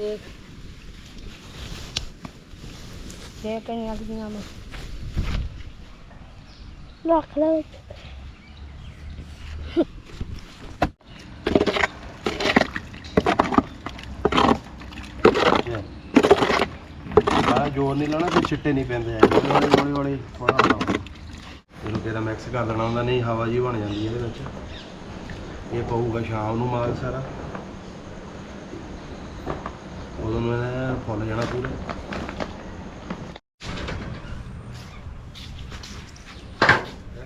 ਦੇਖ ਦੇਖ ਕਿੰਨੀਆਂ ਕੁੜੀਆਂ ਮੈਂ। ਰੱਖ ਲੈ ਵਿੱਚ। ਆ ਜੋਰ ਨਹੀਂ ਲਾਣਾ ਫਿਰ ਛਿੱਟੇ ਨਹੀਂ ਪੈਂਦੇ ਆ ਹੌਲੀ ਹੌਲੀ ਹੌਲੀ ਥੋੜਾ ਲਾਓ ਇਹਨੂੰ ਕਿਹਦਾ ਮਿਕਸ ਕਰ ਦੇਣਾ ਹੁੰਦਾ ਨਹੀਂ ਹਵਾ ਜੀ ਬਣ ਜਾਂਦੀ ਇਹਦੇ ਵਿੱਚ। ਇਹ ਪਊਗਾ ਸ਼ਾਮ ਨੂੰ ਮਾਲ ਸਾਰਾ। ਉਦੋਂ ਨੂੰ ਇਹਨੇ ਫੁੱਲ ਜਾਣਾ ਪੂਰਾ।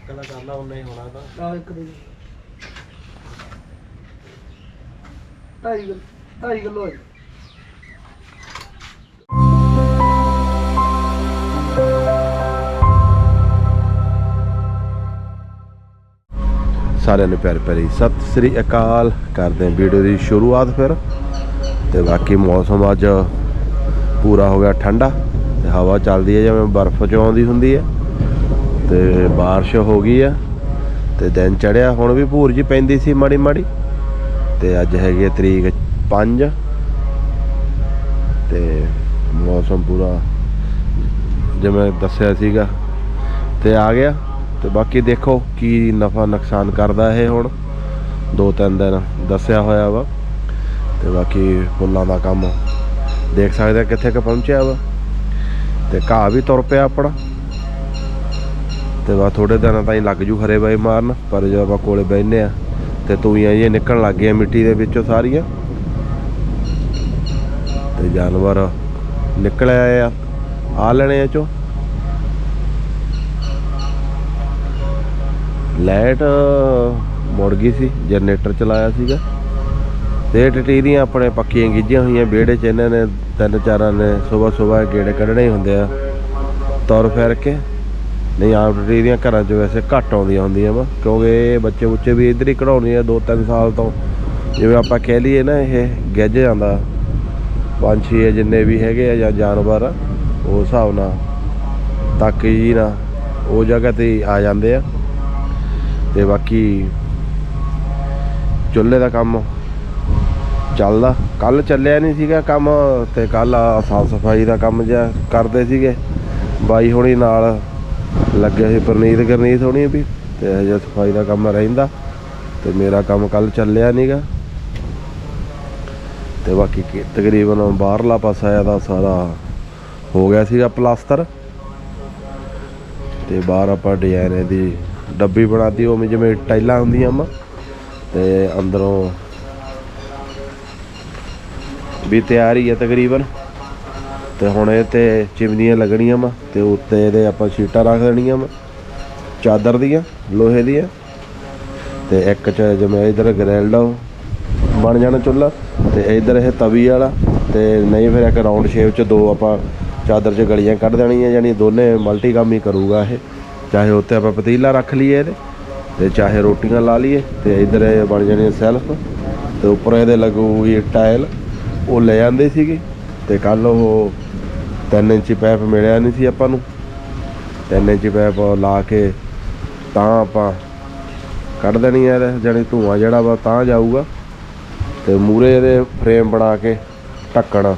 ਦਾ ਕਰਨਾ ਉਨਾ ਹੀ ਹੋਣਾ ਤਾਂ। ਆ ਇੱਕ ਦੇ ਢਾਈ ਕਿਲੋ ਢਾਈ ਕਿਲੋ ਹੈ ਸਾਰਿਆਂ ਨੂੰ ਪਿਆਰ ਭਰੀ ਸਤਿ ਸ੍ਰੀ ਅਕਾਲ। ਕਰਦੇ ਹਾਂ ਵੀਡੀਓ ਦੀ ਸ਼ੁਰੂਆਤ ਫਿਰ। ਤੇ ਬਾਕੀ ਮੌਸਮ ਅੱਜ ਪੂਰਾ ਹੋ ਗਿਆ ਠੰਡਾ ਤੇ ਹਵਾ ਚੱਲਦੀ ਹੈ ਜਿਵੇਂ ਬਰਫ਼ ਚ ਆਉਂਦੀ ਹੁੰਦੀ ਹੈ ਤੇ بارش ਹੋ ਗਈ ਆ ਤੇ ਦਿਨ ਚੜਿਆ ਹੁਣ ਵੀ ਭੂਰ ਜੀ ਪੈਂਦੀ ਸੀ ਮਾੜੀ ਮਾੜੀ ਤੇ ਅੱਜ ਹੈਗੀ ਹੈ ਤਰੀਕ 5 ਤੇ ਮੌਸਮ ਪੂਰਾ ਜਿਵੇਂ ਦੱਸਿਆ ਸੀਗਾ ਤੇ ਆ ਗਿਆ ਤੇ ਬਾਕੀ ਦੇਖੋ ਕੀ ਨਫਾ ਨੁਕਸਾਨ ਕਰਦਾ ਇਹ ਹੁਣ ਦੋ ਤਿੰਨ ਦਿਨ ਦੱਸਿਆ ਹੋਇਆ ਵਾ ਤੇ ਬਾਕੀ ਫੁੱਲਾਂ ਦਾ ਕੰਮ ਦੇਖ ਸਕਦੇ ਆ ਕਿੱਥੇ ਕ ਪਹੁੰਚਿਆ ਵਾ। ਤੇ ਘਾਹ ਵੀ ਤੁਰ ਪਿਆ ਆਪਣਾ। ਤੇ ਬਾ ਥੋੜੇ ਦਿਨਾਂ ਤਾਈਂ ਲੱਗ ਜੂ ਹਰੇ ਬਾਈ ਮਾਰਨ, ਪਰ ਜਦੋਂ ਆਪਾਂ ਕੋਲੇ ਬੈਠਨੇ ਆ, ਤੇ ਤੂਈਆਂ ਇਹ ਨਿਕਲਣ ਲੱਗ ਗਈਆਂ ਮਿੱਟੀ ਦੇ ਵਿੱਚੋਂ ਸਾਰੀਆਂ। ਤੇ ਜਾਨਵਰ ਨਿਕਲ ਆਏ ਆ ਆ ਲੈਣੇ ਆ ਚੋਂ। ਲਾਈਟ ਮੁੜ ਗਈ ਸੀ, ਜਨਰੇਟਰ ਚਲਾਇਆ ਸੀਗਾ। ਤੇ ਟਟੀਰੀਆਂ ਆਪਣੇ ਪੱਕੀਆਂ ਗਿੱਜੀਆਂ ਹੋਈਆਂ ਵਿਹੜੇ 'ਚ ਇਹਨਾਂ ਨੇ ਤਿੰਨ ਚਾਰਾਂ ਨੇ ਸਵੇਰ ਸਵੇਰ ਗੇੜੇ ਕੱਢਣੇ ਹੀ ਹੁੰਦੇ ਆ ਤੁਰ ਫਿਰ ਕੇ। ਨਹੀਂ ਆਮ ਟਟੀਰੀਆਂ ਘਰਾਂ 'ਚ ਵੈਸੇ ਘੱਟ ਆਉਂਦੀਆਂ ਹੁੰਦੀਆਂ ਵਾ ਕਿਉਂਕਿ ਇਹ ਬੱਚੇ ਬੁੱਚੇ ਵੀ ਇੱਧਰ ਹੀ ਕਢਾਉਣੇ ਆ ਦੋ ਤਿੰਨ ਸਾਲ ਤੋਂ। ਜਿਵੇਂ ਆਪਾਂ ਕਹਿ ਲਈਏ ਨਾ ਇਹ ਗਿੱਜ ਜਾਂਦਾ। ਪੰਛੀ ਆ ਜਿੰਨੇ ਵੀ ਹੈਗੇ ਆ ਜਾਂ ਜਾਨਵਰ ਆ, ਉਸ ਹਿਸਾਬ ਨਾਲ ਤੱਕ ਜੀ ਨਾ ਉਹ ਜਗ੍ਹਾ ਤੇ ਆ ਜਾਂਦੇ ਆ। ਤੇ ਬਾਕੀ ਚੁੱਲ੍ਹੇ ਦਾ ਕੰਮ ਚੱਲਦਾ। ਕੱਲ ਚੱਲਿਆ ਨਹੀਂ ਸੀਗਾ ਕੰਮ ਤੇ ਕੱਲ ਸਾਫ਼ ਸਫ਼ਾਈ ਦਾ ਕੰਮ ਜਿਹਾ ਕਰਦੇ ਸੀਗੇ। ਬਾਈ ਹੋਣੀ ਨਾਲ ਲੱਗੇ ਸੀ ਪ੍ਰਨੀਤ, ਗਰਨੀਤ ਹੋਣੀ ਵੀ ਤੇ ਹਜੇ ਸਫ਼ਾਈ ਦਾ ਕੰਮ ਰਹਿੰਦਾ ਤੇ ਮੇਰਾ ਕੰਮ ਕੱਲ ਚੱਲਿਆ ਨਹੀਂਗਾ ਤੇ ਬਾਕੀ ਤਕਰੀਬਨ ਬਾਹਰਲਾ ਪਾਸਾ ਇਹਦਾ ਸਾਰਾ ਹੋ ਗਿਆ ਸੀਗਾ ਪਲਾਸਟਰ ਤੇ ਬਾਹਰ ਆਪਾਂ ਡਿਜ਼ਾਈਨ ਇਹਦੀ ਡੱਬੀ ਬਣਾਤੀ ਉਹ ਜਿਵੇਂ ਟਾਈਲਾਂ ਹੁੰਦੀਆਂ ਵਾ ਤੇ ਅੰਦਰੋਂ ਵੀ ਤਿਆਰ ਹੀ ਹੈ ਤਕਰੀਬਨ। ਤੇ ਹੁਣ ਇਹ ਤੇ ਚਿਮਨੀਆਂ ਲੱਗਣੀਆਂ ਵਾ ਤੇ ਉੱਤੇ ਇਹਦੇ ਆਪਾਂ ਸ਼ੀਟਾਂ ਰੱਖ ਦੇਣੀਆਂ ਵਾ, ਚਾਦਰ ਦੀਆਂ, ਲੋਹੇ ਦੀਆਂ। ਤੇ ਇੱਕ ਚ ਜਿਵੇਂ ਇਧਰ ਗ੍ਰਿਲਡ ਬਣ ਜਾਣਾ ਚੁੱਲ੍ਹਾ, ਤੇ ਇਧਰ ਇਹ ਤਵੀ ਵਾਲਾ, ਤੇ ਨਹੀਂ ਫਿਰ ਇੱਕ ਰਾਉਂਡ ਸ਼ੇਪ ਚ ਦੋ ਆਪਾਂ ਚਾਦਰ ਚ ਗਲੀਆਂ ਕੱਢ ਦੇਣੀਆਂ, ਯਾਨੀ ਦੋਨੇ ਮਲਟੀ ਕੰਮ ਹੀ ਕਰੂਗਾ ਇਹ। ਚਾਹੇ ਉੱਤੇ ਆਪਾਂ ਪਤੀਲਾ ਰੱਖ ਲਈਏ ਇਹਦੇ, ਤੇ ਚਾਹੇ ਰੋਟੀਆਂ ਲਾ ਲਈਏ, ਤੇ ਇਧਰ ਇਹ ਬਣ ਜਾਣੀ ਸੈਲਫ, ਤੇ ਉੱਪਰ ਇਹਦੇ ਲੱਗੂਗੀ ਟਾਇਲ। ਉਹ ਲੈ ਜਾਂਦੇ ਸੀਗੇ ਤੇ ਕੱਲ ਉਹ 3 ਇੰਚੀ ਪੈਪ ਮਿਲਿਆ ਨਹੀਂ ਸੀ ਆਪਾਂ ਨੂੰ। 3 ਇੰਚੀ ਪੈਪ ਲਾ ਕੇ ਤਾਂ ਆਪਾਂ ਕੱਢ ਦੇਣੀ ਹੈ ਇਹਦੇ, ਜਾਣੀ ਧੂਆਂ ਜਿਹੜਾ ਵਾ ਤਾਂ ਜਾਊਗਾ। ਤੇ ਮੂਰੇ ਇਹਦੇ ਫਰੇਮ ਬਣਾ ਕੇ ਢੱਕਣ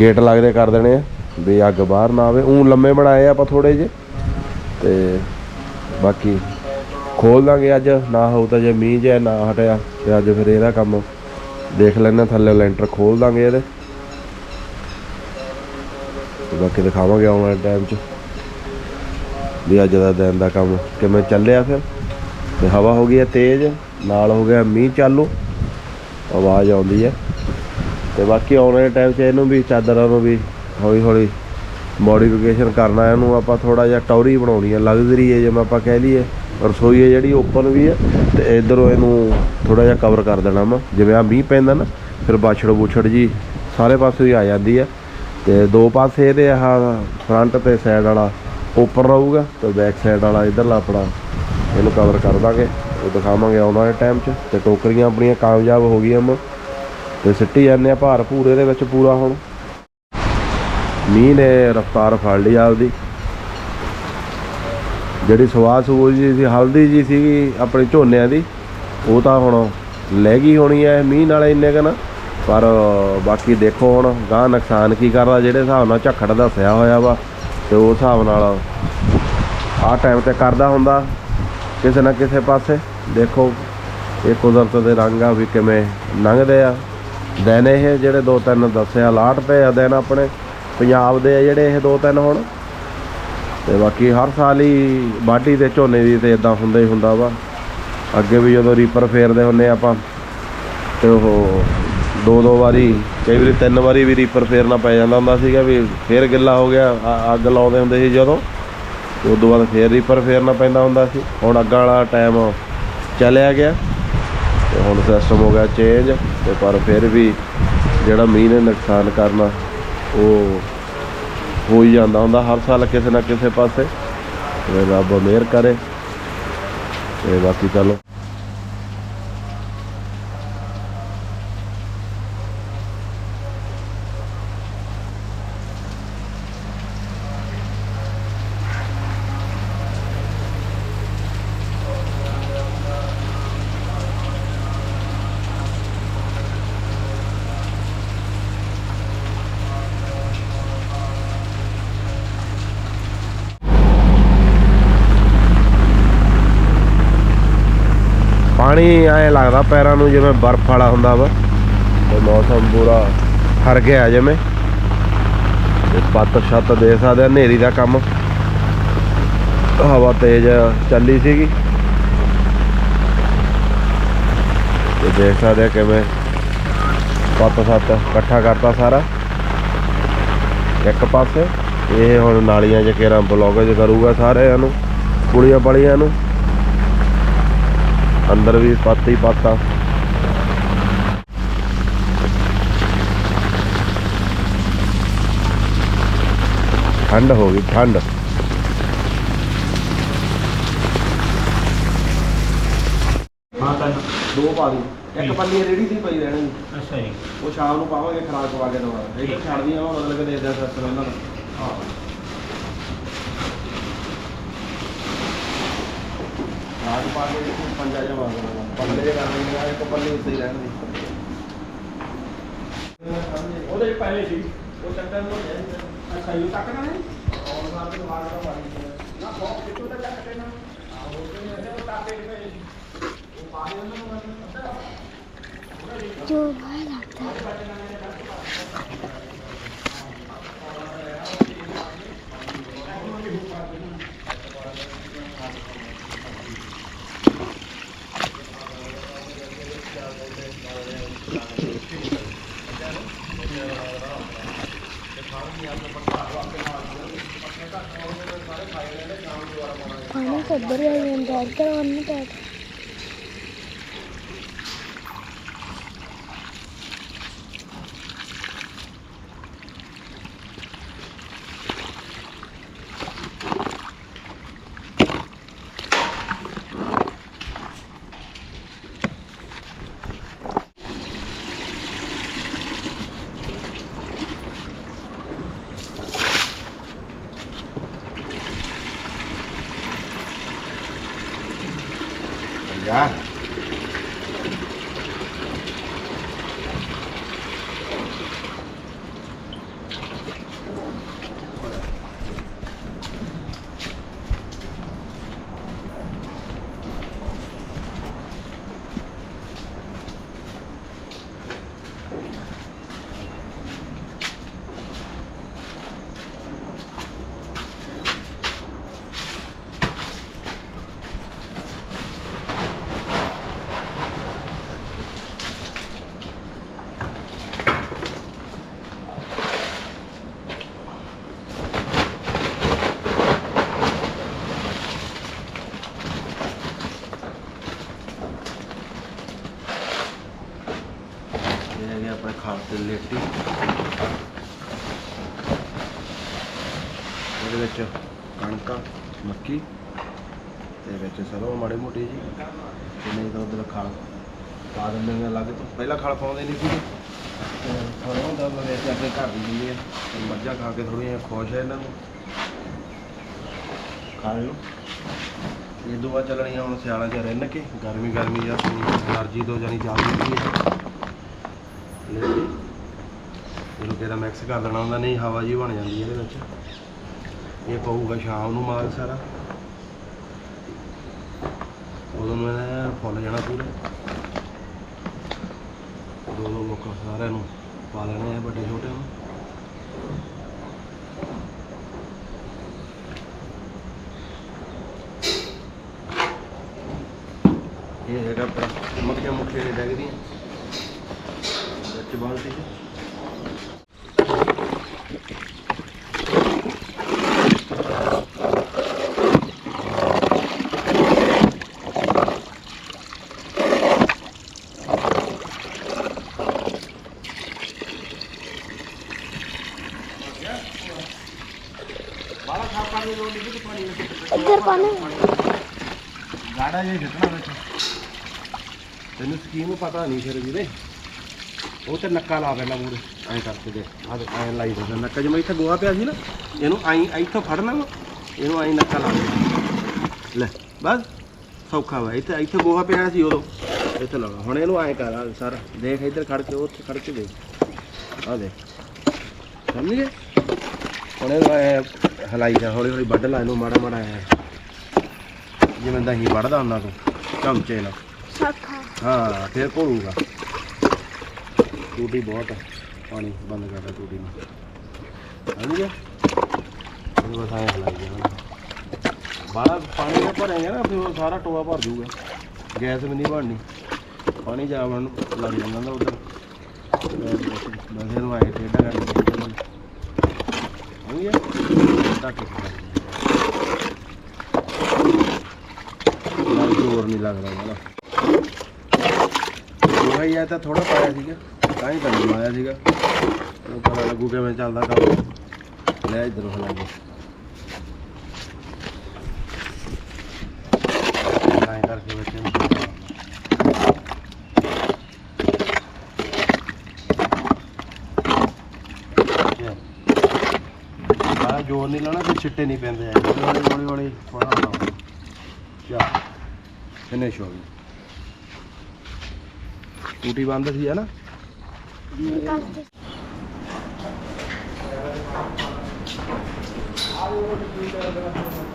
ਗੇਟ ਲੱਗਦੇ ਕਰ ਦੇਣੇ ਆ, ਵੀ ਅੱਗ ਬਾਹਰ ਨਾ ਆਵੇ। ਉਹ ਲੰਮੇ ਬਣਾਏ ਆਪਾਂ ਥੋੜੇ ਜੇ ਤੇ ਬਾਕੀ ਖੋਲ ਦਾਂਗੇ ਅੱਜ, ਨਾ ਹੋਊ ਤਾਂ ਜੇ ਮੀਂਹ ਜੇ ਨਾ ਹਟਿਆ ਤੇ ਅੱਜ ਫਿਰ ਇਹਦਾ ਕੰਮ ਦੇਖ ਲੈਣਾ ਥੱਲੇ ਲੈਂਟਰ ਖੋਲ ਦਾਂਗੇ ਇਹਦੇ। ਬਾਕੀ ਦਿਖਾਵਾਂਗੇ ਆਉਣ ਵਾਲੇ ਟਾਈਮ 'ਚ ਵੀ ਅੱਜ ਦਾ ਦਿਨ ਦਾ ਕੰਮ ਕਿਵੇਂ ਚੱਲਿਆ ਫਿਰ। ਤੇ ਹਵਾ ਹੋ ਗਈ ਹੈ ਤੇਜ਼, ਨਾਲ ਹੋ ਗਿਆ ਮੀਂਹ ਚਾਲੂ, ਆਵਾਜ਼ ਆਉਂਦੀ ਹੈ। ਤੇ ਬਾਕੀ ਆਉਣ ਵਾਲੇ ਟਾਈਮ 'ਚ ਇਹਨੂੰ ਵੀ, ਚਾਦਰਾਂ ਨੂੰ ਵੀ ਹੌਲੀ ਹੌਲੀ ਮੋਡੀਫਿਕੇਸ਼ਨ ਕਰਨਾ, ਇਹਨੂੰ ਆਪਾਂ ਥੋੜਾ ਜਿਹਾ ਟੌਰੀ ਬਣਾਉਣੀ ਹੈ ਲਗਜ਼ਰੀ ਹੈ ਜਿਵੇਂ ਆਪਾਂ ਕਹਿ ਲਈਏ। ਰਸੋਈ ਹੈ ਜਿਹੜੀ, ਓਪਨ ਵੀ ਹੈ ਤੇ ਇਧਰੋਂ ਇਹਨੂੰ ਥੋੜਾ ਜਿਹਾ ਕਵਰ ਕਰ ਦੇਣਾ ਵਾ ਜਿਵੇਂ ਆ ਮੀਂਹ ਪੈਂਦਾ ਨਾ, ਫਿਰ ਬਾਛੜ ਬੁਛੜ ਜੀ ਸਾਰੇ ਪਾਸੇ ਹੀ ਆ ਜਾਂਦੀ ਹੈ। ਤੇ ਦੋ ਪਾਸੇ ਇਹਦੇ ਆਹ ਫਰੰਟ ਤੇ ਸਾਈਡ ਵਾਲਾ ਓਪਨ ਰਹੂਗਾ ਤੇ ਬੈਕ ਸਾਈਡ ਵਾਲਾ ਇਧਰਲਾ ਆਪਣਾ ਇਹਨੂੰ ਕਵਰ ਕਰ ਦਾਂਗੇ। ਉਹ ਦਿਖਾਵਾਂਗੇ ਆਉਣ ਵਾਲੇ ਟਾਈਮ 'ਚ। ਤੇ ਟੋਕਰੀਆਂ ਆਪਣੀਆਂ ਕਾਮਯਾਬ ਹੋ ਗਈਆਂ ਮ। ਤੇ ਸਿੱਟੀ ਜਾਂਦੇ ਆ ਭਾਰ ਭੂਰੇ ਦੇ ਵਿੱਚ ਪੂਰਾ ਹੁਣ। ਮੀਂਹ ਨੇ ਰਫਤਾਰ ਫੜ ਲਈ ਆਪਦੀ। ਜਿਹੜੀ ਸਵਾਹ ਸੂਲ ਜੀ ਸੀ, ਹਲਦੀ ਜੀ ਸੀਗੀ ਆਪਣੇ ਝੋਨਿਆਂ ਦੀ, ਉਹ ਤਾਂ ਹੁਣ ਲੈ ਗਈ ਹੋਣੀ ਐ, ਮੀਂਹ ਨਾਲ ਇੰਨੇ ਕਨਾ ਪਰ ਬਾਕੀ ਦੇਖੋ ਹੁਣ ਗਾਂ ਨੁਕਸਾਨ ਕੀ ਕਰਦਾ, ਜਿਹੜੇ ਹਿਸਾਬ ਨਾਲ ਝੱਖੜ ਦੱਸਿਆ ਹੋਇਆ ਵਾ, ਤੇ ਉਸ ਹਿਸਾਬ ਨਾਲ ਆਹ ਟਾਈਮ ਤੇ ਕਰਦਾ ਹੁੰਦਾ, ਕਿਸੇ ਨਾ ਕਿਸੇ ਪਾਸੇ। ਦੇਖੋ, ਇਹ ਕੁਦਰਤ ਦੇ ਰੰਗ ਆ ਵੀ ਕਿਵੇਂ ਲੰਘਦੇ ਆ। ਦਿਨ ਇਹ ਜਿਹੜੇ ਦੋ ਤਿੰਨ ਦੱਸਿਆ, ਲਾਟ ਪਏ ਆ ਦਿਨ ਆਪਣੇ, ਪੰਜਾਬ ਦੇ ਆ ਜਿਹੜੇ ਇਹ ਦੋ ਤਿੰਨ ਹੁਣ। ਤੇ ਬਾਕੀ ਹਰ ਸਾਲ ਹੀ ਵਾਢੀ ਤੇ ਝੋਨੇ ਦੀ ਤੇ ਇਦਾਂ ਹੁੰਦਾ ਹੀ ਹੁੰਦਾ ਵਾ। ਅੱਗੇ ਵੀ ਜਦੋਂ ਰੀਪਰ ਫੇਰਦੇ ਹੁੰਨੇ ਆਪਾਂ, ਤੇ ਉਹ ਦੋ ਦੋ ਵਾਰੀ, ਕਈ ਵਾਰੀ ਤਿੰਨ ਵਾਰੀ ਵੀ ਰੀਪਰ ਫੇਰਨਾ ਪੈ ਜਾਂਦਾ ਹੁੰਦਾ ਸੀਗਾ ਵੀ ਫੇਰ ਗਿੱਲਾ ਹੋ ਗਿਆ ਅੱਗ ਲਾਉਂਦੇ ਹੁੰਦੇ ਸੀ ਜਦੋਂ, ਤੇ ਤੋਂ ਬਾਅਦ ਫੇਰ ਰੀਪਰ ਫੇਰਨਾ ਪੈਂਦਾ ਹੁੰਦਾ ਸੀ। ਹੁਣ ਅੱਗਾਂ ਵਾਲਾ ਟਾਈਮ ਚੱਲਿਆ ਗਿਆ, ਤੇ ਹੁਣ ਸਿਸਟਮ ਹੋ ਗਿਆ ਚੇਂਜ ਤੇ ਪਰ ਫਿਰ ਵੀ ਜਿਹੜਾ ਮੀਂਹ ਨੇ ਨੁਕਸਾਨ ਕਰਨਾ, ਉਹ ਹੋ ਹੀ ਜਾਂਦਾ ਹੁੰਦਾ, ਹਰ ਸਾਲ ਕਿਸੇ ਨਾ ਕਿਸੇ ਪਾਸੇ। ਤੇ ਰੱਬ ਮਿਹਰ ਕਰੇ। ਤੇ ਬਾਕੀ ਚਲੋ। ਪਾਣੀ ਐ ਲੱਗਦਾ ਪੈਰਾਂ ਨੂੰ ਜਿਵੇਂ ਬਰਫ਼ ਵਾਲਾ ਹੁੰਦਾ ਵਾ। ਤੇ ਮੌਸਮ ਪੂਰਾ ਹਰ ਗਿਆ ਜਿਵੇਂ। ਤੇ ਪੱਤ ਛੱਤ ਦੇ ਸਕਦੇ ਆ, ਹਨੇਰੀ ਦਾ ਕੰਮ। ਹਵਾ ਤੇਜ਼ ਚੱਲੀ ਸੀਗੀ। ਤੇ ਦੇਖ ਸਕਦੇ ਆ ਕਿਵੇਂ ਪੱਤ ਛੱਤ ਇਕੱਠਾ ਕਰਤਾ ਸਾਰਾ। ਇੱਕ ਪਾਸੇ, ਇਹ ਹੁਣ ਨਾਲੀਆਂ 'ਚ ਕੇਰਾਂ ਬਲੌਗਜ ਕਰੂਗਾ ਸਾਰਿਆਂ ਨੂੰ, ਕੁੜੀਆਂ ਪਲੀਆਂ ਨੂੰ। ਅੰਦਰ ਵੀ ਪੱਤ ਹੀ ਪੱਤ ਠੰਡ ਹੋ ਗਈ ਠੰਡ। ਹਾਂ ਤਾਂ ਦੋ ਪਾ ਦੀ। ਇੱਕ ਪੱਲੀ ਰੇੜੀ ਦੀ ਪਈ ਰਹਿਣੀ ਅੱਛਾ ਜੀ। ਉਹ ਸ਼ਾਮ ਨੂੰ ਪਾਵਾਂਗੇ ਖਰਾਕ ਪਵਾ ਕੇ ਦਵਾਂਗੇ ਇਹ ਛੱਡਦੀਆਂ ਵਾ ਮਤਲਬ ਕਿ ਦੇ ਦਿਆ ਸਿਸਟਮ ਇਹਨਾਂ ਦਾ ਹਾਂ। ਰਾਤ ਪਾ ਕੇ ਇੱਥੇ ਪੰਜਾ ਜਮਾ ਕਰਨਾ ਪੱਲੇ ਜੇ ਕਰ ਲੈਂਦਾ ਇੱਕ ਪੱਲੇ ਉੱਤੇ ਹੀ ਰਹਿਣ ਦੀ ਉਹਦੇ ਪਹਿਲੇ ਸੀ। ਉਹ ਚੱਕਰ ਨੂੰ ਅੱਛਾ ਯੂ ਤੱਕ ਨਾ ਹੈ? ਔਰ ਬਾਅਦ ਵਿੱਚ ਬਾਹਰ ਦਾ ਪਾਣੀ ਨਾ ਬਹੁਤ ਕਿਤੋਂ ਤੱਕ ਚੱਕ ਦੇਣਾ ਆ ਉਹ ਤੇ ਇਹਦੇ ਕੋਲ ਤਾਂ ਪੇਟ ਪੇ ਉਹ ਪਾਣੀ ਉਹਨਾਂ ਨੂੰ ਪਤਾ ਜੋ ਬਾਹਰ ਲੱਗਦਾ। కొబ్బరి అయ్యింది అర్థం అన్నీ dạ. 150 ਇਹਦੇ ਵਿੱਚ ਕਣਕ, ਮੱਕੀ ਤੇ ਵਿੱਚ ਸਰੋਂ ਮਾੜੀ ਮੋਟੀ ਜੀ। ਤੇ ਨਹੀਂ ਤਾਂ ਉਧਰ ਖਾਲ ਪਾ ਦਿੰਦੇ ਨੇ ਅਲੱਗ ਤੋਂ। ਪਹਿਲਾਂ ਖਾਲ ਪਾਉਂਦੇ ਨਹੀਂ ਸੀ ਸਰੋਂ ਦਾ ਵੈਸੇ ਆਪਣੇ ਘਰ ਦੀ ਜੀ ਹੈ ਮੱਝਾਂ ਖਾ ਕੇ ਥੋੜੀ ਜਿਹਾ ਖੁਸ਼ ਹੈ ਇਹਨਾਂ ਨੂੰ। ਖਾ ਲਓ। ਇਹ ਦੋ ਬਾਅਦ ਚੱਲਣੀਆਂ ਹੁਣ ਸਿਆਲਾਂ 'ਚ ਰਹਿਣ ਕੇ। ਗਰਮੀ ਗਰਮੀ ਜਾਂ ਅਲਰਜੀ ਤੋਂ ਜਾਨੀ ਚੱਲਦੀ ਹੈ। ਇਹਨੂੰ ਕਿਹੜਾ ਮਿਕਸ ਕਰ ਦੇਣਾ ਹੁੰਦਾ, ਨਹੀਂ ਹਵਾ ਜੀ ਬਣ ਜਾਂਦੀ ਇਹਦੇ ਵਿੱਚ। ਇਹ ਪਊਗਾ ਸ਼ਾਮ ਨੂੰ ਮਾਲ ਸਾਰਾ। ਉਦੋਂ ਨੂੰ ਇਹਨੇ ਫੁੱਲ ਜਾਣਾ ਪੂਰਾ। ਦੋ ਦੋ ਮੁੱਕ ਸਾਰਿਆਂ ਨੂੰ ਪਾ ਲੈਣੇ ਆ ਵੱਡੇ ਛੋਟੇ ਨੂੰ ਇਹ ਹੈਗਾ ਆਪਣਾ ਮੱਖੀਆਂ ਮੁੱਖੀਆਂ ਨਹੀਂ ਡੈਗਦੀਆਂ ਵਿੱਚ ਬਾਲਟੀ ਚ ਬਾਲਾ ਸਾਫ਼ ਪਾਣੀ ਲੋੜ ਨਹੀਂ ਕਿ ਪਾਣੀ ਵਿੱਚ ਇੱਧਰ ਪਾਣੀ ਗਾੜਾ ਜਿਹਾ ਛੱਡਣਾ ਵਿੱਚ। ਤੈਨੂੰ ਸਕੀਮ ਪਤਾ ਨਹੀਂ ਫਿਰ ਵੀਰੇ। ਉਹ ਤੇ ਨੱਕਾ ਲਾ ਪੈਣਾ ਮੂਰੇ ਐਂ ਕਰਕੇ ਦੇ ਆਹ ਦੇਖ, ਐਂ ਲਾਈ ਦੇ ਨੱਕਾ। ਜਿਵੇਂ ਇੱਥੇ ਗੋਹਾ ਪਿਆ ਸੀ ਨਾ ਇਹਨੂੰ ਐਂ ਇੱਥੋਂ ਫੜਨਾ ਵਾ ਇਹਨੂੰ ਐਂ ਨੱਕਾ ਲਾ ਦੇ। ਲੈ ਬਸ। ਸੌਖਾ ਵਾ। ਇੱਥੇ ਇੱਥੇ ਗੋਹਾ ਪਿਆ ਸੀ ਉਦੋਂ। ਇੱਥੇ ਲਗਾ ਹੁਣ ਇਹਨੂੰ ਐਂ ਕਰ ਆਹ ਸਰ। ਦੇਖ ਇੱਧਰ ਖੜ ਕੇ ਉੱਥੇ ਖੜ ਕੇ ਦੇਖ। ਆ ਦੇਖ। ਸਮਝ? ਗਏ ਹੁਣ ਇਹਨੂੰ ਐਂ ਹਲਾਈ ਜਾ ਹੌਲੀ ਹੌਲੀ ਵੱਢ ਲਾ ਇਹਨੂੰ ਮਾੜਾ ਮਾੜਾ ਐਂ। ਜਿਵੇਂ ਦਹੀਂ ਵੱਢਦਾ ਹੁੰਦਾ ਤੂੰ ਚਮਚੇ ਨਾਲ। ਸਾਖਾ। ਹਾਂ ਫਿਰ ਘੋਲੂਗਾ। ਟੂਟੀ ਬਹੁਤ ਆ। ਪਾਣੀ ਬੰਦ ਕਰਦਾ ਟੂਟੀ ਨੂੰ। ਸਮਝ ਗਿਆ? ਇਹਨੂੰ ਬਸ ਐਂ ਹਲਾਈ ਜਾਣਾ। ਬਾਹਰ ਪਾਣੀ ਨਾਲ ਭਰੇਗਾ ਨਾ ਫਿਰ ਉਹ ਸਾਰਾ ਟੋਆ ਭਰ ਜਾਊਗਾ ਗੈਸ ਵੀ ਨਹੀਂ ਬਣਨੀ। ਪਾਣੀ ਜਾ ਨੂੰ ਲੱਗ ਜਾਂਦਾ ਨਾ ਉਧਰ। ਬਸ ਇਹਨੂੰ ਆਏ ਟੇਡਾ ਕਰਕੇ। ਸਮਝ ਗਿਆ? ਟੱਕ ਨਾਲ ਜ਼ੋਰ ਨਹੀਂ ਲੱਗਦਾ ਨਾ। ਉਹ ਹੀ ਆ ਤਾਂ ਥੋੜਾ ਪਾਇਆ ਸੀਗਾ, ਤਾਂ ਹੀ ਤੈਨੂੰ ਲਾਇਆ ਸੀਗਾ। ਉਹ ਪਤਾ ਲੱਗੂ ਕਿਵੇਂ ਚੱਲਦਾ ਕੰਮ। ਲੈ ਇਧਰੋਂ ਹਲਾ ਕੇ ਐਂ ਕਰਕੇ ਬੱਚੇ ਨੂੰ ਆ ਜੋਰ ਨਹੀਂ ਲਾਣਾ ਫਿਰ ਛਿੱਟੇ ਨਹੀਂ ਪੈਂਦੇ ਆ ਹੌਲੀ ਹੌਲੀ ਹੌਲੀ ਥੋੜਾ ਹੌਲੀ। ਚਾ ਫਿਨਿਸ਼ ਹੋ ਗਈ ਟੂਟੀ ਬੰਦ ਸੀ ਹੈ ਨਾ? ਨਿਕਾਲ ਦੇ ਸਾਰਾ ਹੁਣ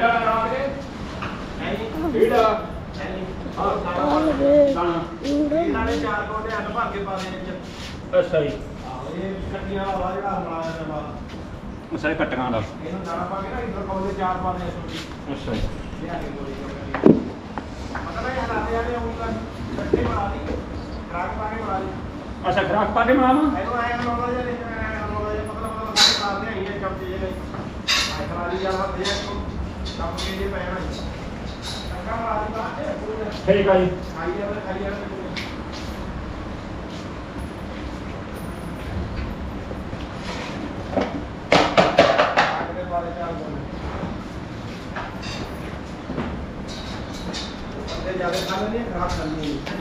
ਆ ਰਹਾ ਕੇ ਨਹੀਂ ਫੀਡ ਆ ਹਾਂ ਸਾਰਾ ਆਲੇ ਦਾਣਾ ਇਹਨਾਂ ਨੇ ਚਾਰ ਕੋਟੇ ਅੱਡ ਭਰ ਕੇ ਪਾ ਦੇ ਵਿੱਚ। ਅੱਛਾ ਜੀ। ਆਹੋ ਇਹ ਕੱਟੀਆਂ ਵਾਲਾ ਜਿਹੜਾ ਹਮਲਾ ਹੈ ਬਾਅਦ ਅਸਾਂ ਕੱਟਕਾਂ ਦਾ ਇਹਨੂੰ ਦਾਣਾ ਪਾ ਕੇ ਨਾ ਇੱਧਰ ਪਾਉਂਦੇ ਚਾਰ ਪਾ ਦੇ ਅੱਛਾ ਜੀ। ਤਾਂ ਦੀ ਦੀ ਅੱਛਾ ਖਰਾਕ ਪਾ ਕੇ ਬਣਾਵਾਂ? ਇਹਨੂੰ ਆਇਆ ਨੋਲਾ ਜਿਹਾ ਨਹੀਂ ਨੋਲਾ ਜਿਹਾ। ਪਤਲਾ ਪਤਲਾ ਸਾਰੇ ਮਾਰਦੇ ਆਈ ਹੈ ਚਮਚੇ ਜਿਹੇ। ਆਇਆ ਖਰਾ ਦੀ ਜਾਂ ਹੱਥ ਦੇ ਜੇ ਠੀਕ ਆ ਜੀ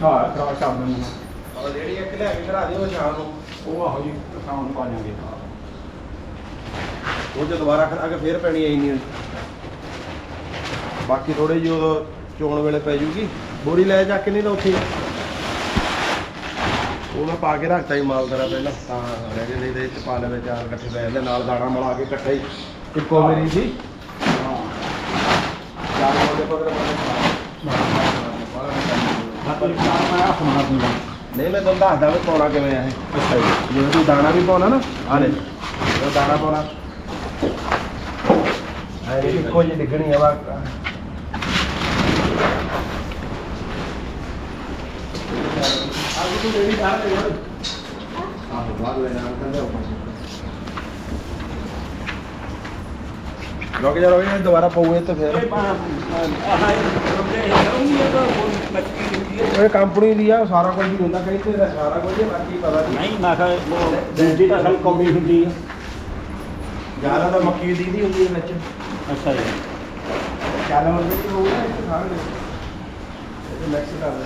ਹਾਂ ਖਰਾਕ ਸ਼ਾਮ ਨੂੰ ਉਹ ਆਹੋ ਜੀ ਸ਼ਾਮ ਨੂੰ ਪਾ ਜਾਾਂਗੇ ਉਹ ਜੇ ਦੁਬਾਰਾ ਖੜਾ ਕੇ ਫੇਰ ਪੈਣੀ ਆਈ ਨਹੀਂ ਬਾਕੀ ਥੋੜੇ ਜਿਹੀ ਉਦੋਂ ਚੋਣ ਵੇਲੇ ਪੈ ਜੂਗੀ। ਬੋਰੀ ਲੈ ਜਾ ਕੇ ਨਹੀਂ ਨਾ ਉੱਥੇ ਉਹ ਮੈਂ ਪਾ ਕੇ ਰੱਖਤਾ ਹੀ ਮਾਲ ਤੇਰਾ ਪਹਿਲਾਂ। ਤਾਂ ਰਹਿ ਗਏ ਨਹੀਂ ਤੇ ਚ ਪਾ ਲਵੇ ਚਾਰ ਇਕੱਠੇ ਪੈ ਜਾਂਦੇ ਨਾਲ ਦਾਣਾ ਮਿਲਾ ਕੇ ਇਕੱਠਾ ਹੀ। ਇੱਕੋ ਮੇਰੀ ਸੀ। ਹਾਂ। ਚਾਰ ਪਕੜ ਮੈਂ ਨਹੀਂ ਤੁਹਾਨੂੰ ਦੱਸਦਾ ਵੀ ਪਾਉਣਾ ਕਿਵੇਂ ਆ ਇਹ। ਅੱਛਾ ਜੀ। ਜਿਵੇਂ ਤੂੰ ਦਾਣਾ ਵੀ ਪਾਉਣਾ ਨਾ ਆ ਲੈ। ਉਹ ਦਾਣਾ ਪਾਉਣਾ। ਇਹ ਇੱਕੋ ਜਿਹੀ ਡਿੱਗਣੀ ਆ ਵਾ ਆਹ ਤੂੰ ਮੇਰੀ ਬਾਹਰ ਤੇ ਯਾਰ ਆਹੋ ਬਾਅਦ ਵਿੱਚ ਨਾਲ ਕਹਿੰਦੇ ਰੁਕ ਜਾ ਰੁਕ ਜਾ ਦੁਬਾਰਾ ਪਊਏ ਤੇ ਫਿਰ। ਇਹ ਪਾ ਆਹ ਰੁਕੇ ਰਹੂੰਗੀ ਤਾਂ ਕੋਈ ਮੱਕੀ ਹੁੰਦੀ ਹੈ ਇਹ ਕੰਪਨੀ ਦੀ ਆ ਸਾਰਾ ਕੁਝ ਹੀ ਹੁੰਦਾ ਕਈ ਤੇ ਸਾਰਾ ਕੁਝ ਹੀ ਬਾਕੀ ਪਤਾ ਨਹੀਂ। ਨਹੀਂ ਮੈਂ ਕਿਹਾ ਉਹ ਦੂਜੀ ਤਾਂ ਸਭ ਕੌਮੀ ਹੁੰਦੀ ਹੈ ਜ਼ਿਆਦਾ ਤਾਂ ਮੱਕੀ ਦੀ ਦੀ ਹੁੰਦੀ ਹੈ ਵਿੱਚ। ਅੱਛਾ ਜੀ। ਨੰਬਰ ਵਿੱਚ ਹੋਊਗਾ ਇਹ ਸਾਰੇ। ਇਹ ਮਿਕਸ ਕਰ ਦੇ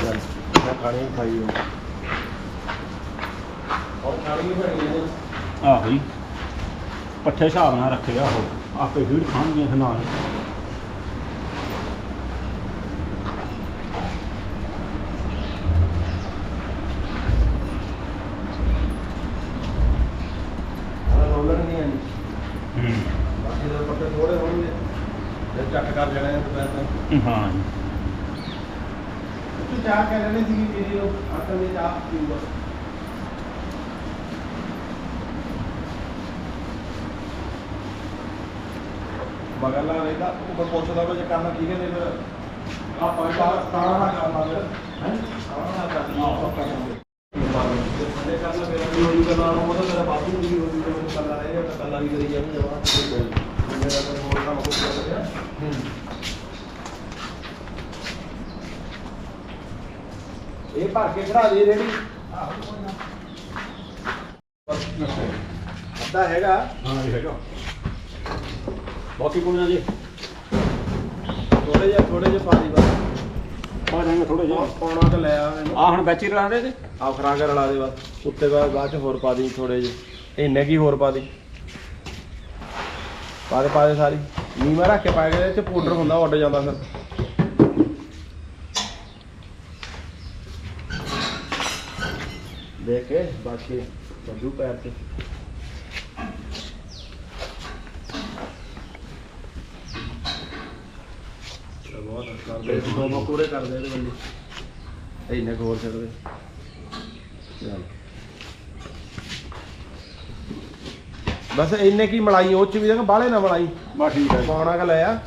ਚੱਲ ਮੈਂ ਖਾਣੀ ਖਾਈ ਹਾਂ ਔਰ ਖਾਣੀ ਵੀ ਬਣੀ ਹੈ ਆਹੋ। ਜੀ ਪੱਠੇ ਹਿਸਾਬ ਨਾਲ ਰੱਖਿਆ ਉਹ। ਆਪੇ ਫੀਡ ਖਾਣਗੇ ਫਿਰ ਨਾਲ। ਰੋਲਰ ਨਹੀਂ ਆਣੀ ਹੂੰ। ਬਾਕੀ ਦੇ ਪੱਤੇ ਥੋੜੇ ਹੋਣਗੇ ਤੇ ਚੱਕ ਕਰ ਲੈਣੇ ਆ ਦੁਪਹਿਰ ਤੱਕ ਹਾਂ। ਜੀ ਤੂੰ ਚਾਹ ਕਹਿ ਲੈਣੀ ਸੀ ਕਿ ਵੀਡੀਓ ਆਟਾ ਦੇ ਚਾਹ ਪੀਊਗਾ ਮਗਰ ਲਾ ਰਹਿਦਾ ਉਹ ਪੁੱਛਦਾ ਵੀ ਇਹ ਭਰ ਕੇ ਖੜਾ ਦੇ ਰੇੜੀ। ਅੱਧਾ ਹੈਗਾ। ਹਾਂ ਇਹ ਹੈਗਾ। ਬਾਕੀ ਕੋਣਾ ਜੀ। ਥੋੜੇ ਜਿਹਾ ਥੋੜੇ ਜਿਹਾ ਪਾ ਦੀ ਬਸ। ਪਾ ਜਾਏਗਾ ਥੋੜੇ ਜਿਹਾ। ਪੌਣਾ ਤੇ ਲੈ ਆ ਮੈਨੂੰ ਆ ਹੁਣ ਵਿੱਚ ਹੀ ਰਲਾ ਦੇ ਤੇ ਆ ਖਰਾਕ ਰਲਾ ਦੇ ਬਸ। ਉੱਤੇ ਬਾਅਦ ਬਾਅਦ ਚ ਹੋਰ ਪਾ ਦੀ ਥੋੜੇ ਜਿਹੇ। ਇੰਨੇ ਕੀ ਹੋਰ ਪਾ ਦੀ? ਪਾ ਦੇ ਪਾ ਦੇ ਸਾਰੀ। ਨੀਵਾਂ ਰੱਖ ਕੇ ਪਾ ਕੇ ਇਹਦੇ ਚ ਪਾਊਡਰ ਹੁੰਦਾ ਉੱਡ ਜਾਂਦਾ ਫਿਰ। ਦੇਖ ਕੇ ਬਾਕੀ ਬੱਜੂ ਪੈਰ ਤੇ। ਬਹੁਤ ਕਰਦੇ ਦੋ ਮਕੂਰੇ ਕਰਦੇ ਇਹਦੇ ਬੰਦੇ। ਇੰਨੇ ਹੋਰ ਛੱਡਦੇ ਚੱਲ। ਬਸ ਇੰਨੇ ਕੀ ਮਲਾਈ ਉਹ ਚ ਵੀ ਦੇਖ ਬਾਹਲੇ ਨਾ ਮਲਾਈ। ਬਸ ਠੀਕ ਹੈ ਪਾਉਣਾ ਕ ਲਿਆ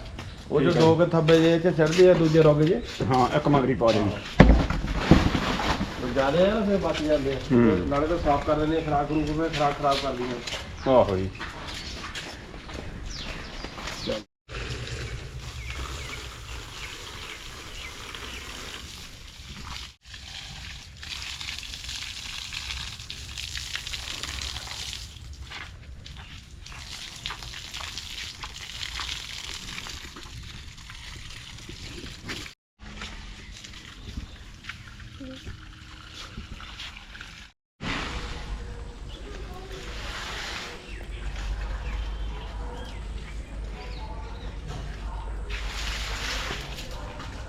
ਉਹ ਜੋ। ਦੋ ਕੁ ਥੱਬੇ ਜੇ ਚ ਚੜਦੇ ਆ ਦੂਜੇ ਰੁੱਗ ਜੇ। ਹਾਂ ਇੱਕ ਮਗਰੀ ਪਾ ਦੇਣਾ। ਜਿਆਦੇ ਆ ਨਾ ਫਿਰ ਬਚ ਜਾਂਦੇ ਆ। ਹੂੰ। ਨਾਲੇ ਤਾਂ ਸਾਫ਼ ਕਰ ਦਿੰਦੇ ਆ ਖਰਾਕ ਫਿਰ ਖਰਾਕ ਖਰਾਬ ਕਰ ਦਿੰਦੇ ਆਹੋ ਜੀ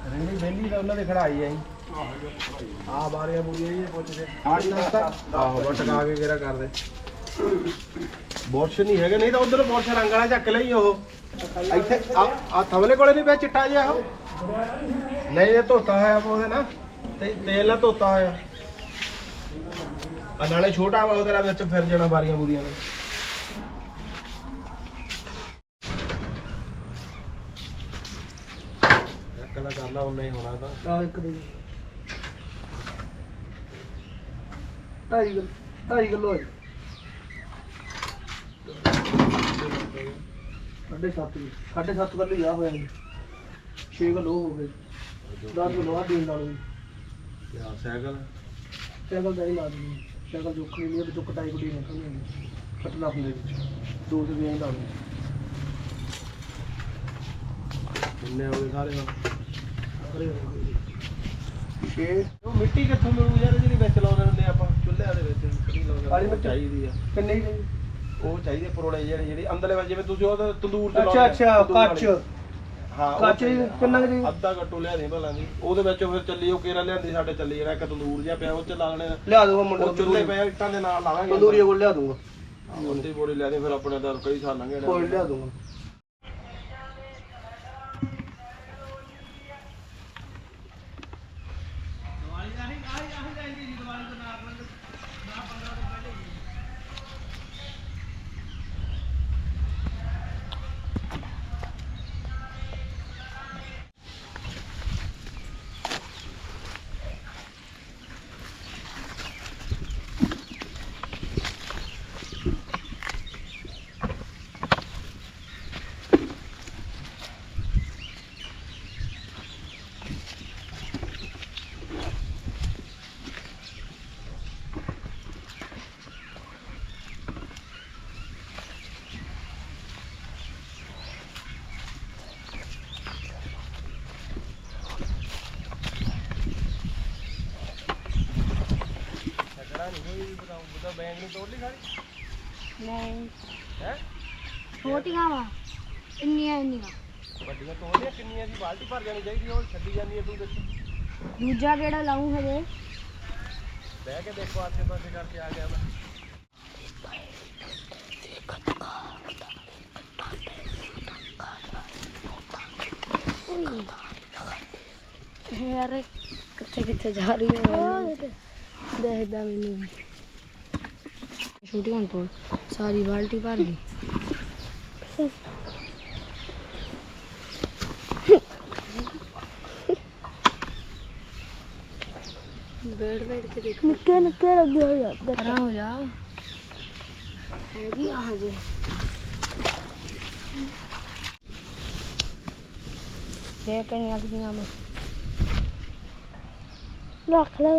ਰੰਗੀ ਬੈਲੀ ਤਾਂ ਉਹਨਾਂ ਦੇ ਖੜਾਈ ਆਈ ਆ ਬਾਰੀਆਂ ਬੁਰੀਆਂ ਇਹ ਪੁੱਛਦੇ ਹਾਂ ਜੀ, ਆਹੋ ਕੇ ਕਿਹੜਾ ਕਰਦੇ। ਬੋਰਸ਼ ਨਹੀਂ ਹੈਗਾ ਨਹੀਂ ਤਾਂ ਉਧਰ ਬੋਰਸ਼ ਰੰਗ ਵਾਲਾ ਚੱਕ ਲਈ ਉਹ। ਇੱਥੇ ਆ ਆ ਥਵਲੇ ਕੋਲੇ ਨਹੀਂ ਪਿਆ ਚਿੱਟਾ ਜਿਹਾ ਉਹ? ਨਹੀਂ ਇਹ ਧੋਤਾ ਹੋਇਆ ਉਹਦੇ ਨਾ ਤੇ ਤੇਲ ਨਾਲ ਧੋਤਾ ਹੋਇਆ। ਆ ਨਾਲੇ ਛੋਟਾ ਵਾ ਉਹਦੇ ਨਾਲ ਵਿੱਚ ਫਿਰ ਜਾਣਾ ਬਾਰੀਆਂ ਬੁਰੀਆਂ ਨੇ ਕਰਨਾ ਉਹਨੇ ਹੀ ਹੋਣਾ ਤਾਂ। ਆ ਇੱਕ ਦੇ। ਢਾਈ ਕਿਲੋ ਢਾਈ ਕਿਲੋ ਹੈ ਸਾਢੇ ਸੱਤ ਕਿਲੋ ਸਾਢੇ ਸੱਤ ਕਿਲੋ ਹੀ ਆ ਹੋਇਆ ਜੀ। 6 ਕਿਲੋ ਹੋ ਗਏ 10 ਕਿਲੋ ਆ ਦੇਣ ਨਾਲ ਵੀ। ਯਾ ਸਾਈਕਲ? ਸਾਈਕਲ ਦਾ ਹੀ ਲਾ ਦਿੰਦੇ ਸਾਈਕਲ ਜੁੱਕ ਨਹੀਂ ਹੈ ਜੁੱਕ ਟਾਈ ਕੁੜੀ ਨਿਕਲਣੀ ਕੱਟਣਾ ਹੁੰਦੇ ਵਿੱਚ ਦੋ ਤੇ ਵੀ ਲਾ ਦਿੰਦੇ ਕਿੰਨੇ ਹੋ ਗਏ ਸਾਰੇ ਹੁਣ? ਸਾਰੇ ਹੋ ਗਏ ਛੇ। ਉਹ ਮਿੱਟੀ ਕਿੱਥੋਂ ਮਿਲੂ ਯਾਰ ਜਿਹੜੀ ਵਿੱਚ ਲਾਉਂਦੇ ਹੁੰਦੇ ਆਪਾਂ? ਚੁੱਲ੍ਹਿਆਂ ਦੇ ਵਿੱਚ ਮਿੱਟੀ ਲਾਉਂਦੇ ਕਾਲੀ ਹੁੰਦੇ, ਮਿੱਟੀ? ਚਾਹੀਦੀ ਆ। ਕਿੰਨੇ ਹੀ ਉਹ ਚਾਹੀਦੇ ਪਰੋਲੇ ਜਿਹੜੇ ਜਿਹੜੀ ਅੰਦਰਲੇ ਵੱਲ ਜਿਵੇਂ ਤੁਸੀਂ ਉਹ ਤਾਂ ਤੰਦੂਰ ਚ ਅੱਛਾ ਲਾਉਂਦੇ ਆ, ਅੱਛਾ ਤੰਦੂਰ ਵਾਲੀ। ਕੱਚ ਹਾਂ ਉਹ ਕੱਚ ਚਾਹੀਦਾ। ਕਿੰਨਾ ਕੁ ਜੀ? ਅੱਧਾ ਗੱਟੂ ਲਿਆ ਦੇ ਭਲਾ ਦੀ ਉਹਦੇ ਵਿੱਚ ਫਿਰ ਚੱਲੀ ਉਹ ਕੇਰਾ ਲਿਆਂਦੀ ਸਾਡੇ ਚੱਲੀ ਜਿਹੜਾ ਇੱਕ ਤੰਦੂਰ ਜਿਹਾ ਪਿਆ ਉਹ ਚ ਲਾ ਲੈਣੇ। ਲਿਆ ਦੂੰਗਾ ਮੁੰਡੇ ਉਹ ਚੁੱਲ੍ਹੇ ਪਏ ਇੱਟਾਂ ਦੇ ਨਾਲ ਲਾਵਾਂਗੇ ਤੰਦੂਰੀ ਕੋਲ ਲਿਆ ਦੂੰਗਾ ਉਹਦੀ ਬੋੜੀ ਲਿਆ ਦੇ ਫਿਰ ਆਪਣੇ ਦਾ ਕਈ ਸਾਲ ਲੰਘੇ ਨੇ ਕੋਈ ਲਿਆ ਦੂੰਗਾ ਨਹੀਂ। ਹੈ? ਛੋਟੀਆਂ ਵਾ ਇੰਨੀਆਂ ਇੰਨੀਆਂ। ਵੱਡੀਆਂ ਤੋੜੀਆਂ ਕਿੰਨੀਆਂ ਦੀ? ਬਾਲਟੀ ਭਰ ਜਾਣੀ ਚਾਹੀਦੀ ਉਹ ਛੱਡੀ ਜਾਂਦੀ ਹੈ ਤੂੰ ਵਿੱਚ ਦੂਜਾ ਕਿਹੜਾ ਲਾਉਂ ਹਜੇ? ਬਹਿ ਕੇ ਦੇਖੋ ਆਸੇ ਪਾਸੇ ਕਰਕੇ ਆ ਗਿਆ ਮੈਂ। ਯਾਰ ਕਿੱਥੇ ਕਿੱਥੇ ਜਾ ਰਹੀ ਹੈ? ਦੇਖਦਾ ਮੈਨੂੰ। ਵੀ। ਛੋਟੀਆਂ ਤੋਂ ਸਾਰੀ ਬਾਲਟੀ ਭਰ ਗਈ ਬੈਠ ਬੈਠ ਕੇ ਦੇਖ। ਨਿੱਕੇ ਨਿੱਕੇ ਲੱਗੇ ਹੋ ਜਾਂਦੇ ਕਰਾਂ ਹੋ ਜਾ। ਹੈਗੀ ਆ ਹਜੇ। ਦੇ ਕਿੰਨੀਆਂ ਕਿੰਨੀਆਂ ਮੈਂ ਰੱਖ ਲੈ